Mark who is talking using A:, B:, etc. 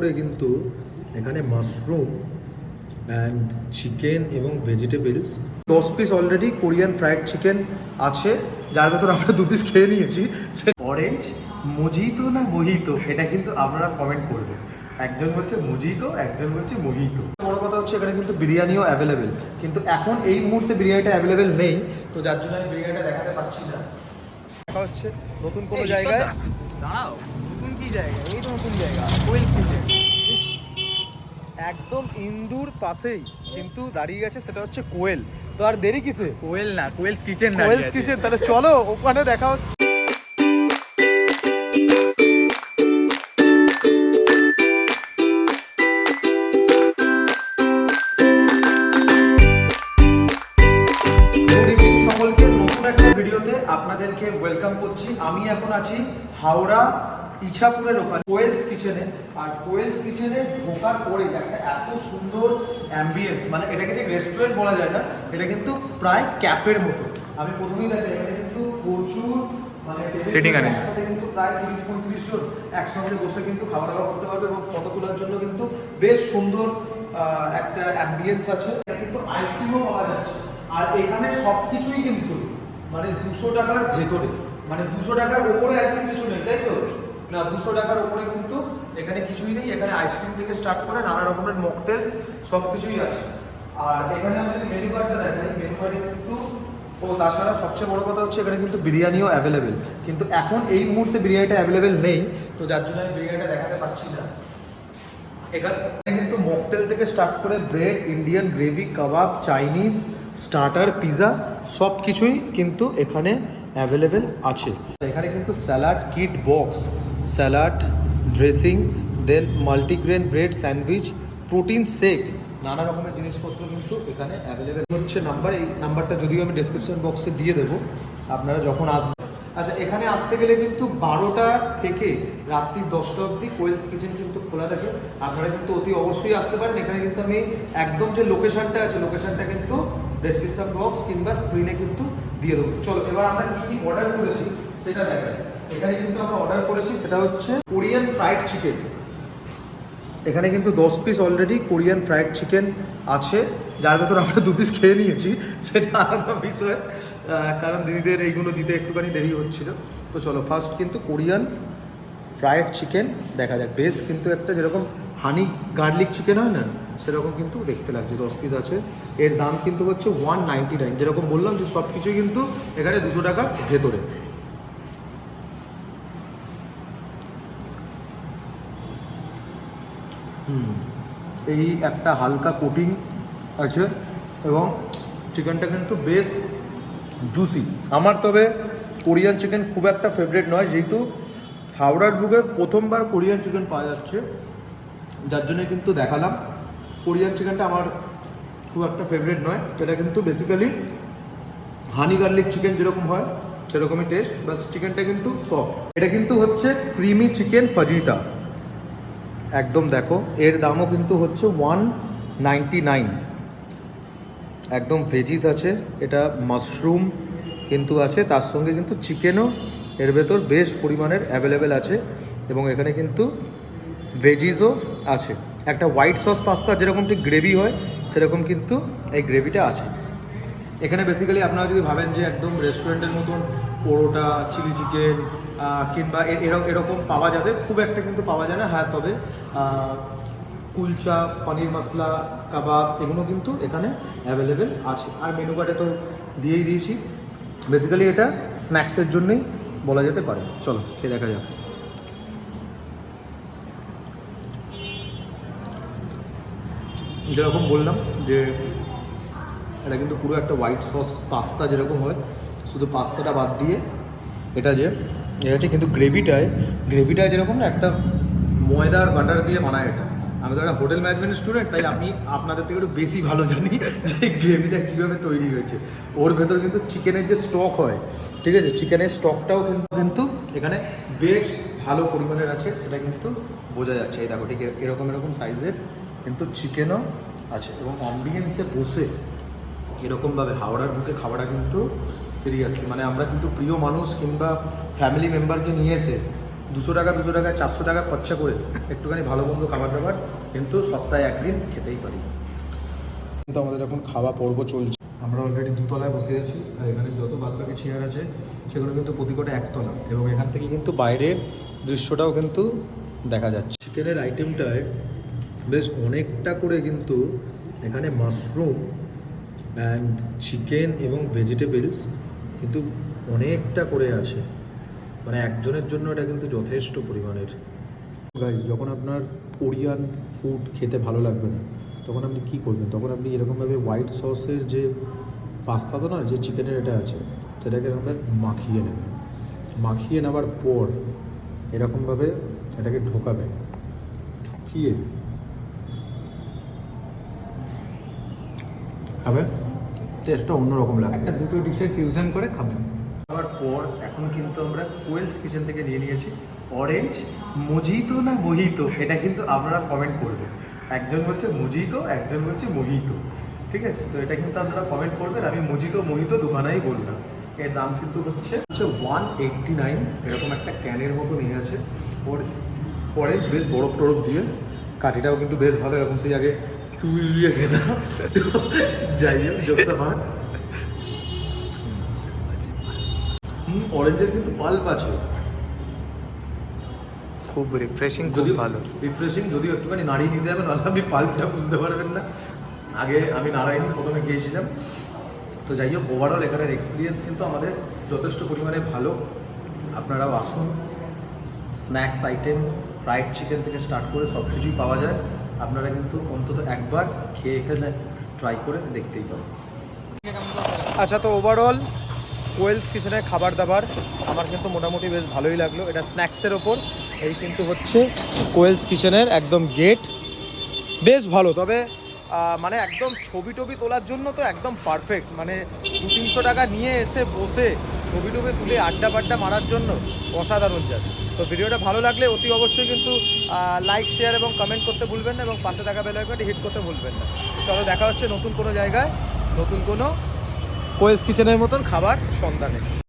A: করে কিন্তু এখানে মাশরুম অ্যান্ড চিকেন এবং ভেজিটেবলস দশ piece already Korean fried chicken আছে। যার ভেতর আমরা দু পিস খেয়ে নিয়েছি। সে অরেঞ্জ মজিতো না মোহিতো এটা কিন্তু আপনারা কমেন্ট করবেন। একজন বলছে মজিতো একজন বলছে মোহিতো বড় কথা হচ্ছে এখানে কিন্তু বিরিয়ানিও অ্যাভেলেবেল কিন্তু এখন এই মুহূর্তে বিরিয়ানিটা অ্যাভেলেবেল নেই। তো যার জন্য আমি বিরিয়ানিটা দেখাতে পারছি না। দেখা হচ্ছে নতুন কোনো জায়গায়।
B: দাঁড়াও। জায়গা এই তো নতুন জায়গা কোয়েল কিচেন
A: একদম ইন্দুর পাশেই কিন্তু দাঁড়িয়ে গেছে সেটা হচ্ছে কোয়েল। তো আর দেরি কিসে?
B: কোয়েল না কোয়েলস কিচেন
A: কোয়েলস কিচেন তাহলে চলো ওখানে দেখা হচ্ছে। Good evening সকলকে। নতুন একটা ভিডিওতে আপনাদেরকে ওয়েলকাম করছি। আমি এখন আছি হাওড়া ইছাপুরের ওখানে কোয়েলস কিচেনে। আর কোয়েলস কিচেনে ঢোকার পরে একটা এত সুন্দর অ্যাম্বিয়েন্স মানে এটাকে ঠিক রেস্টুরেন্ট বলা যায় না এটা কিন্তু প্রায় ক্যাফের মতো। আমি প্রথমেই দেখি এখানে কিন্তু প্রচুর মানে
B: Sitting
A: একসাথে কিন্তু প্রায় তিরিশ পঁয়ত্রিশ জন একসঙ্গে বসে কিন্তু খাওয়া দাওয়া করতে পারবে এবং ফটো তোলার জন্য কিন্তু বেশ সুন্দর একটা অ্যাম্বিয়েন্স আছে। এটা কিন্তু আইসক্রিমও পাওয়া যাচ্ছে। আর এখানে সব কিছুই কিন্তু মানে দুশো টাকার ভেতরে মানে দুশো টাকার ওপরে একদম কিছু নেই তাই তো? না, দুশো টাকার ওপরে কিন্তু এখানে কিছুই নেই। এখানে আইসক্রিম থেকে স্টার্ট করে নানা রকমের মকটেলস সব কিছুই আছে। আর এখানে আমি যদি মেনু কার্ডটা দেখাই মেনু কার্ডে কিন্তু, ও তাছাড়া সবচেয়ে বড় কথা হচ্ছে এখানে কিন্তু বিরিয়ানিও অ্যাভেলেবেল কিন্তু এখন এই মুহূর্তে বিরিয়ানিটা অ্যাভেলেবেল নেই, তো যার জন্য আমি বিরিয়ানিটা দেখাতে পারছি না। এখানে কিন্তু মকটেল থেকে স্টার্ট করে ব্রেড ইন্ডিয়ান গ্রেভি কাবাব চাইনিজ স্টার্টার পিৎজা সব কিছুই কিন্তু এখানে অ্যাভেলেবেল আছে। এখানে কিন্তু salad kit box salad, dressing, then multigrain bread, sandwich, protein, shake. নানা রকমের জিনিসপত্র কিন্তু এখানে অ্যাভেলেবেল হচ্ছে। নাম্বার, এই নাম্বারটা যদিও আমি ডেসক্রিপশন বক্সে দিয়ে দেবো। আপনারা যখন আসবেন। আচ্ছা এখানে আসতে গেলে কিন্তু বারোটা থেকে রাত্রি দশটা অবধি কোয়েলস কিচেন কিন্তু খোলা থাকে। আপনারা কিন্তু অতি অবশ্যই আসতে পারেন। এখানে কিন্তু আমি একদম যে লোকেশনটা আছে লোকেশনটা কিন্তু ডেসক্রিপশন বক্স কিংবা স্ক্রিনে কিন্তু দিয়ে দেবো। চলো, এবার আমরা কী কী অর্ডার করেছি, সেটা দেখাই। এখানে কিন্তু আমরা অর্ডার করেছি, সেটা হচ্ছে কোরিয়ান ফ্রাইড চিকেন এখানে কিন্তু দশ piece already Korean fried chicken আছে। যার ভেতর আমরা দু পিস খেয়ে নিয়েছি, সেটা আলাদা বিষয় কারণ দিদিদের এইগুলো দিতে একটুখানি দেরি হচ্ছিল। তো চলো ফার্স্ট কিন্তু কোরিয়ান ফ্রাইড চিকেন দেখা যাক। বেশ কিন্তু একটা যেরকম হানি গার্লিক চিকেন হয় না, সেরকম কিন্তু দেখতে লাগছে। দশ পিস আছে। এর দাম কিন্তু হচ্ছে ওয়ান নাইনটি নাইন যেরকম বললাম যে সব কিছুই কিন্তু এখানে দুশো টাকার ভেতরে। এই একটা হালকা কোটিং আছে এবং চিকেনটা কিন্তু বেশ জুসি আমার তবে কোরিয়ান চিকেন খুব একটা ফেভারিট নয়, যেহেতু হাওড়ার বুকে প্রথমবার কোরিয়ান চিকেন পাওয়া যাচ্ছে, যার জন্য কিন্তু দেখালাম। কোরিয়ান চিকেনটা আমার খুব একটা ফেভারিট নয় সেটা কিন্তু বেসিক্যালি হানি গার্লিক চিকেন যেরকম হয়, সেরকমই টেস্ট বাস চিকেনটা কিন্তু সফট এটা কিন্তু হচ্ছে ক্রিমি চিকেন ফাজিতা একদম দেখো, এর দামও কিন্তু হচ্ছে ওয়ান নাইনটি নাইন একদম ভেজিস আছে, এটা মাশরুম কিন্তু আছে, তার সঙ্গে কিন্তু চিকেনও এর ভেতর বেশ পরিমাণের অ্যাভেলেবেল আছে এবং এখানে কিন্তু ভেজিসও আছে। একটা হোয়াইট সস পাস্তা যেরকম ঠিক গ্রেভি হয়, সেরকম কিন্তু এই গ্রেভিটা আছে। এখানে বেসিক্যালি আপনারা যদি ভাবেন যে একদম রেস্টুরেন্টের মতন পরোটা চিলি চিকেন কিংবা এরকম এরকম পাওয়া যাবে। খুব একটা কিন্তু পাওয়া যায় না। হ্যাঁ তবে কুলচা, পনির মশলা, কাবাব, এগুলো কিন্তু এখানে অ্যাভেলেবেল আছে। আর মেনু কার্ডে তো দিয়েই দিয়েছি। বেসিক্যালি এটা স্ন্যাক্সের জন্যই বলা যেতে পারে। চলো, খেয়ে দেখা যাক। যেরকম বললাম যে, এটা কিন্তু পুরো একটা হোয়াইট সস পাস্তা যেরকম হয় শুধু পাস্তাটা বাদ দিয়ে এটা যে এ আছে কিন্তু গ্রেভিটায় গ্রেভিটায় যেরকম না একটা ময়দার বাটার দিয়ে বানায় এটা। আমি তো একটা হোটেল ম্যানেজমেন্ট স্টুডেন্ট, তাই আমি আপনাদের থেকে একটু বেশি ভালো জানি যে গ্রেভিটা কীভাবে তৈরি হয়েছে। ওর ভেতর কিন্তু চিকেনের যে স্টক হয়, ঠিক আছে? চিকেনের স্টকটাও কিন্তু কিন্তু এখানে বেশ ভালো পরিমাণের আছে, সেটা কিন্তু বোঝা যাচ্ছে। এই দেখো, ঠিক এরকম এরকম সাইজের কিন্তু চিকেনও আছে এবং অ্যাম্বিয়েন্সে বসে এরকমভাবে হাওড়ার বুকে খাওয়াটা কিন্তু সিরিয়াসলি মানে আমরা কিন্তু প্রিয় মানুষ কিংবা ফ্যামিলি মেম্বারকে নিয়ে এসে দুশো টাকা দুশো টাকা, চারশো টাকা খরচা করে একটুখানি ভালো মন্দ খাবার দাবার কিন্তু সপ্তাহে একদিন খেতেই পারি। কিন্তু আমাদের এখন খাওয়া পর্ব চলছে। আমরা অলরেডি দুতলায় বসে আছি আর এখানে যত বাদ বাকি চেয়ার আছে, সেগুলো কিন্তু প্রতিকটা একতলা এবং এখান থেকে কিন্তু বাইরের দৃশ্যটাও কিন্তু দেখা যাচ্ছে। চিকেনের আইটেমটায় বেশ অনেকটা করে কিন্তু এখানে মাশরুম অ্যান্ড চিকেন এবং ভেজিটেবলস কিন্তু অনেকটা করে আছে। মানে একজনের জন্য এটা কিন্তু যথেষ্ট পরিমাণের। গাইজ যখন আপনার কোরিয়ান ফুড খেতে ভালো লাগবে না, তখন আপনি কী করবেন? তখন আপনি এরকমভাবে হোয়াইট সসের যে পাস্তা তো না যে চিকেনের এটা আছে, সেটাকে এরকমভাবে মাখিয়ে নেবেন। মাখিয়ে নেওয়ার পর এরকমভাবে এটাকে ঢোকাবেন। ঢুকিয়ে খাবেন টেস্টটা অন্যরকম লাগে
B: একটা দুটো ডিশের ফিউশন করে খাবেন
A: খাওয়ার পর এখন কিন্তু আমরা কোয়েলস কিচেন থেকে নিয়ে নিয়েছি। অরেঞ্জ মজিতো না মোহিতো এটা কিন্তু আপনারা কমেন্ট করবেন। একজন বলছে মজিতো একজন বলছে মোহিতো ঠিক আছে? তো এটা কিন্তু আপনারা কমেন্ট করবেন। আমি মজিতো মোহিতো দোকানেই বললাম। এর দাম কিন্তু হচ্ছে হচ্ছে ওয়ান এইটটি নাইন এরকম একটা ক্যানের মতো নিয়ে আছে। ওর অরেঞ্জ বেশ বরফ টরফ দিয়ে। কাঠিটাও কিন্তু বেশ ভালো। এরকম সেই আগে টুল দিয়ে যাই হোক জোকসা হুম অরেঞ্জের কিন্তু পাল্প আছে।
B: খুব রিফ্রেশিং
A: যদি ভালো। রিফ্রেশিং যদি একটুখানি নাড়িয়ে নিতে হবে নাহলে আপনি পাল্পটা বুঝতে পারবেন না। আগে আমি নাড়াইনি প্রথমে খেয়েছিলাম। তো যাই হোক ওভারঅল এখানের এক্সপিরিয়েন্স কিন্তু আমাদের যথেষ্ট পরিমাণে ভালো। আপনারাও আসুন। স্ন্যাক্স আইটেম ফ্রাইড চিকেন থেকে স্টার্ট করে সব কিছুই পাওয়া যায়। আপনারা কিন্তু অন্তত একবার খেয়ে এখানে ট্রাই করে দেখতেই পারেন আচ্ছা তো ওভারঅল কোয়েলস কিচেনের খাবার দাবার আমার কিন্তু মোটামুটি বেশ ভালোই লাগল। এটা স্ন্যাক্সের ওপর। এই কিন্তু হচ্ছে কোয়েলস কিচেনের একদম গেট বেশ ভালো। তবে মানে একদম ছবি টবি তোলার জন্য তো একদম পারফেক্ট মানে দু তিনশো টাকা নিয়ে এসে বসে ছবি টুবি তুলে আড্ডা পাড্ডা মারার জন্য অসাধারণ যাস তো ভিডিওটা ভালো লাগলে অতি অবশ্যই কিন্তু লাইক শেয়ার এবং কমেন্ট করতে ভুলবেন না এবং পাশে থাকা বেল আইকনটি হিট করতে ভুলবেন না। চলো দেখা হচ্ছে নতুন কোনো জায়গায়, নতুন কোনো কোয়েস কিচেনের মতন খাবার সন্ধানে।